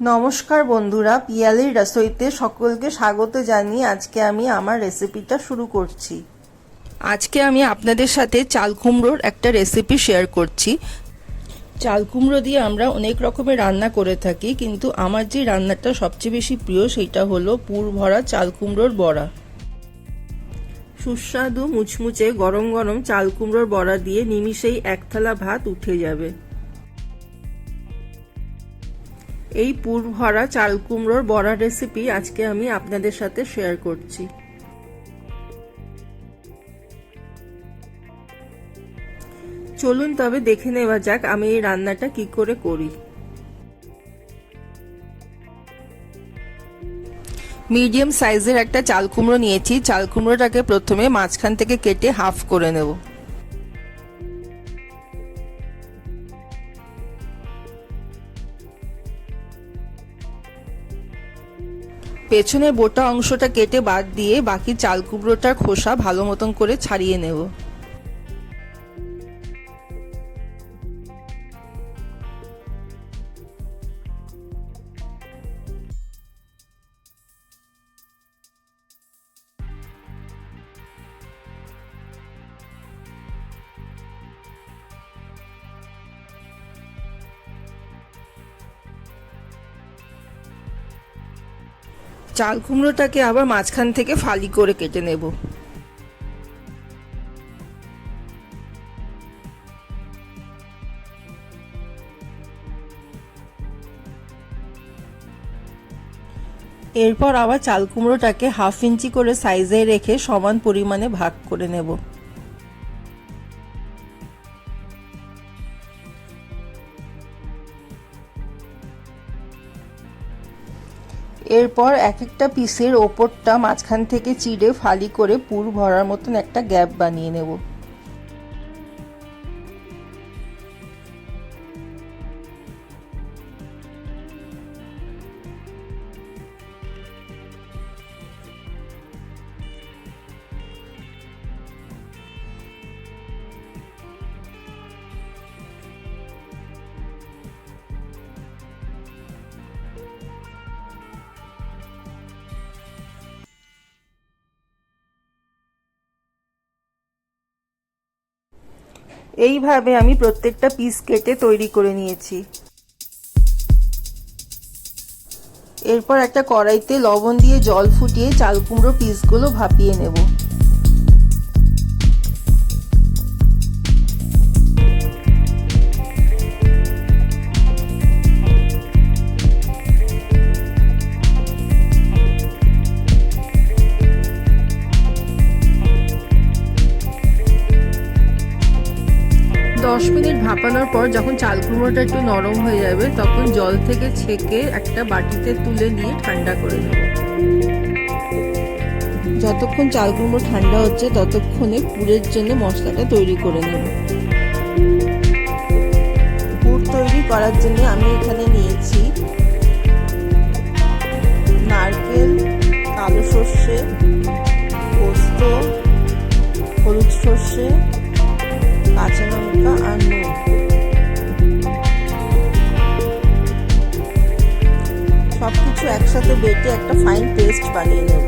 নমস্কার বন্ধুরা, পিয়ালির রসইতে সকলকে স্বাগত জানিয়ে আজকে আমি আমার রেসিপিটা শুরু করছি। আজকে আমি আপনাদের সাথে চাল কুমড়োর একটা রেসিপি শেয়ার করছি। চাল কুমড়ো দিয়ে আমরা অনেক রকমের রান্না করে থাকি, কিন্তু আমার যে রান্নাটা সবচেয়ে বেশি প্রিয় সেটা হলো পুর ভরা চাল কুমড়োর বড়া। সুস্বাদু মুচমুচে গরম গরম চাল কুমড়োর বড়া দিয়ে নিমিষেই এক থালা ভাত উঠে যাবে। এই পুর ভরা চাল কুমড়োর বড়া রেসিপি আজকে আমি আপনাদের সাথে শেয়ার করছি। চলুন তবে দেখে নেওয়া যাক আমি এই রান্নাটা কি করে করি। মিডিয়াম সাইজের একটা চাল কুমড়ো নিয়েছি। চাল কুমড়োটাকে প্রথমে মাঝখান থেকে কেটে হাফ করে নেব। পেছনের বোটা অংশটা কেটে বাদ দিয়ে বাকি চাল কুমড়োটার খোসা ভালো মতন করে ছাড়িয়ে নেব। চাল কুমড়োটাকে আবার মাঝখান থেকে ফালি করে কেটে নেব। এরপর আবার চাল কুমড়োটাকে হাফ ইঞ্চি করে সাইজে রেখে সমান পরিমাণে ভাগ করে নেব। এরপর এক একটা পিসের ওপরটা মাঝখান থেকে চিড়ে ফালি করে পুর ভরার মতন একটা গ্যাপ বানিয়ে নেব। এইভাবে আমি প্রত্যেকটা পিস কেটে তৈরি করে নিয়েছি। এরপর একটা কড়াইতে লবণ দিয়ে জল ফুটিয়ে চাল কুমড়ো পিসগুলো ভাপিয়ে নেব। দশ মিনিট ভাপানোর পর যখন চাল কুমড়োটা একটু নরম হয়ে যাবে, তখন জল থেকে ছেঁকে একটা বাটিতে তুলে নিয়ে ঠান্ডা করে নেব। যতক্ষণ চাল কুমড়ো ঠান্ডা হচ্ছে, ততক্ষণে পুরের জন্য মশলাটা তৈরি করে নেব। পুর তৈরি করার জন্য আমি এখানে নিয়েছি নারকেল, কালো সর্ষে, পোস্ত, হলুদ সর্ষে কাঁচা নুন সবকিছু একসাথে বেটে একটা ফাইন পেস্ট বানিয়ে নেব।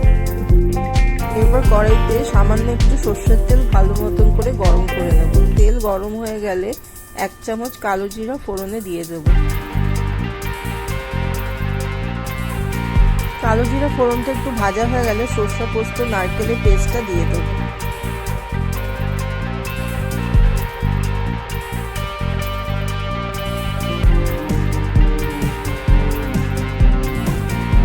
এরপর কড়াইতে সামান্য একটু সর্ষের তেল ভালো মতন করে গরম করে নেব। তেল গরম হয়ে গেলে এক চামচ কালো জিরা ফোড়নে দিয়ে দেব। কালো জিরা ফোড়নটা একটু ভাজা হয়ে গেলে সর্ষা পোস্ত, নারকেলের পেস্টটা দিয়ে দেবো।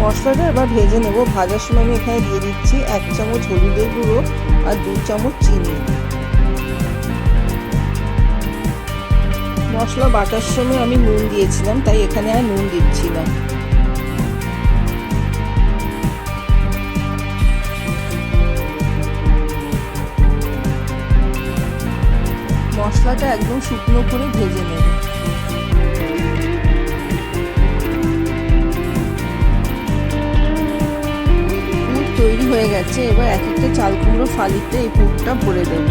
মশলাটা এবার ভেজে নেব। ভাজার সময় আমি এখানে দিয়ে দিচ্ছি এক চামচ হলুদের গুঁড়ো আর দু চামচ চিনি। মশলা বাটার সময় আমি নুন দিয়েছিলাম, তাই এখানে আর নুন দিচ্ছি না। মশলাটা একদম শুকনো করে ভেজে নেব। গেছে এবার এক একটা চাল কুমড়ো ফালিতে এই পুরটা ভরে দেব।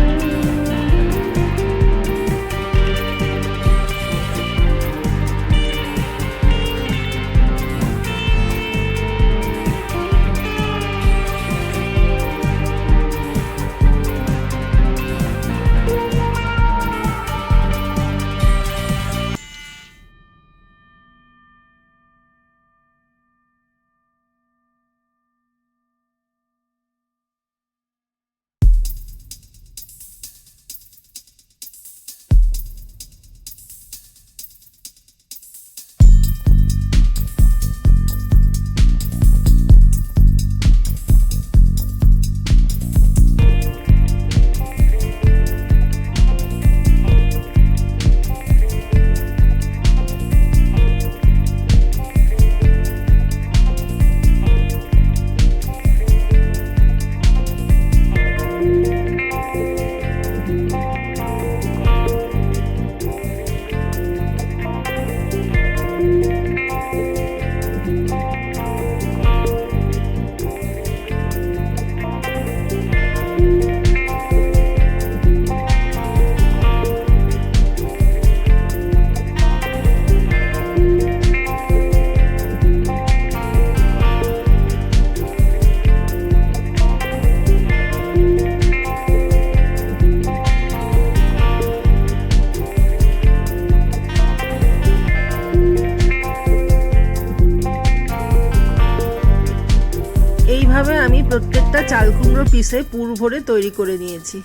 প্রত্যেকটা চাল কুমড়ো পিসে পুর ভরে তৈরি করে নিয়েছি।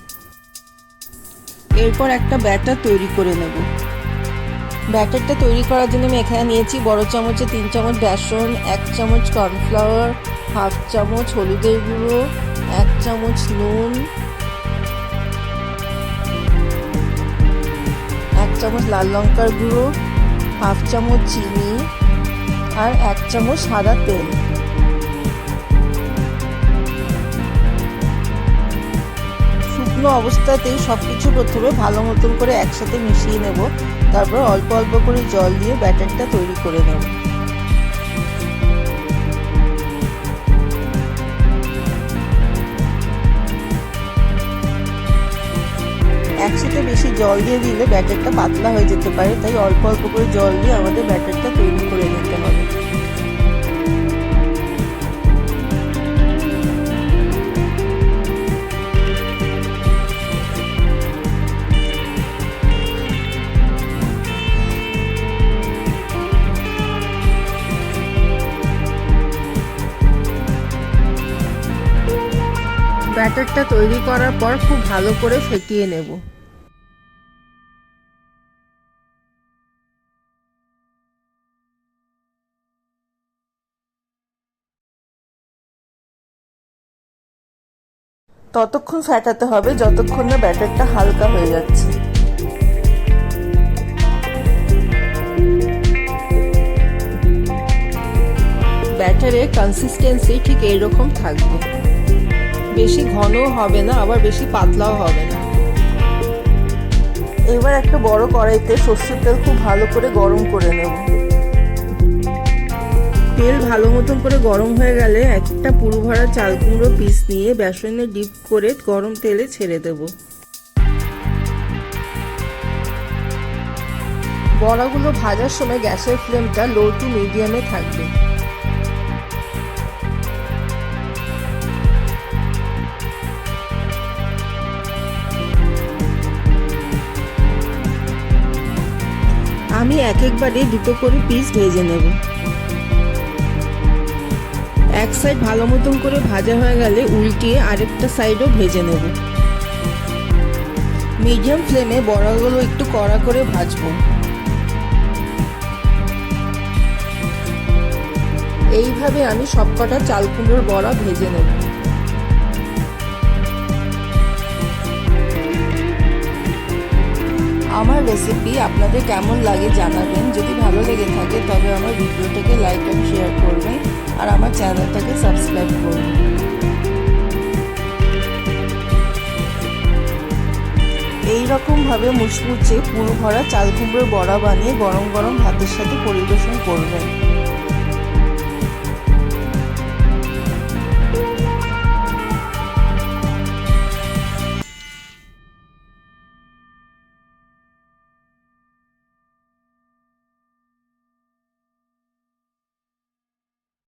এরপর একটা ব্যাটার তৈরি করে নেব। ব্যাটারটা তৈরি করার জন্য আমি এখানে নিয়েছি বড় চামচে তিন চামচ বেসন, এক চামচ কর্নফ্লাওয়ার, হাফ চামচ হলুদের গুঁড়ো, এক চামচ নুন, এক চামচ লাল লঙ্কার গুঁড়ো, হাফ চামচ চিনি আর এক চামচ সাদা তেল। শুকনো অবস্থাতেই সব কিছু প্রথমে ভালো মতন করে একসাথে মিশিয়ে নেব। তারপর অল্প অল্প করে জল দিয়ে ব্যাটারটা তৈরি করে নেব। একসাথে বেশি জল দিয়ে দিলে ব্যাটারটা পাতলা হয়ে যেতে পারে, তাই অল্প অল্প করে জল দিয়ে আমাদের ব্যাটারটা তৈরি করে নিতে হবে। ব্যাটারটা তৈরি করার পর খুব ভালো করে ফেটিয়ে নেব। ততক্ষণ ফ্যাটাতে হবে যতক্ষণ না ব্যাটারটা হালকা হয়ে যাচ্ছে। ব্যাটারের কনসিস্টেন্সি ঠিক এইরকম থাকবে। বেশি ঘনও হবে না আবার বেশি পাতলাও হবে না। এবার একটা বড় কড়াইতে সর্ষের তেল খুব ভালো করে গরম করে নেব। তেল ভালো মতন করে গরম হয়ে গেলে একটা পুরো ভরা চাল কুমড়ো পিস নিয়ে বেসনে ডিপ করে গরম তেলে ছেড়ে দেব। বড়াগুলো ভাজার সময় গ্যাসের ফ্লেমটা লো টু মিডিয়ামে থাকবে। এক একবারে দুটো করে পিস ভেজে নেব। এক সাইড ভালো মতন করে ভাজা হয়ে গেলে উল্টিয়ে আরেকটা সাইডও ভেজে নেব। মিডিয়াম ফ্লেমে বড়াগুলো একটু কড়া করে ভাজবো। এইভাবে আমি সবকটা চাল কুমড়োর বড়া ভেজে নেব। আমার রেসিপি আপনাদের কেমন লাগে জানাবেন। যদি ভালো লেগে থাকে, তবে আমার ভিডিওটাকে লাইক অ্যান্ড শেয়ার করবেন আর আমার চ্যানেলটাকে সাবস্ক্রাইব করবেন। এই রকমভাবে মুচমুচে পুরো ভরা চাল কুমড়োর বড়া বানিয়ে গরম গরম ভাতের সাথে পরিবেশন করবেন।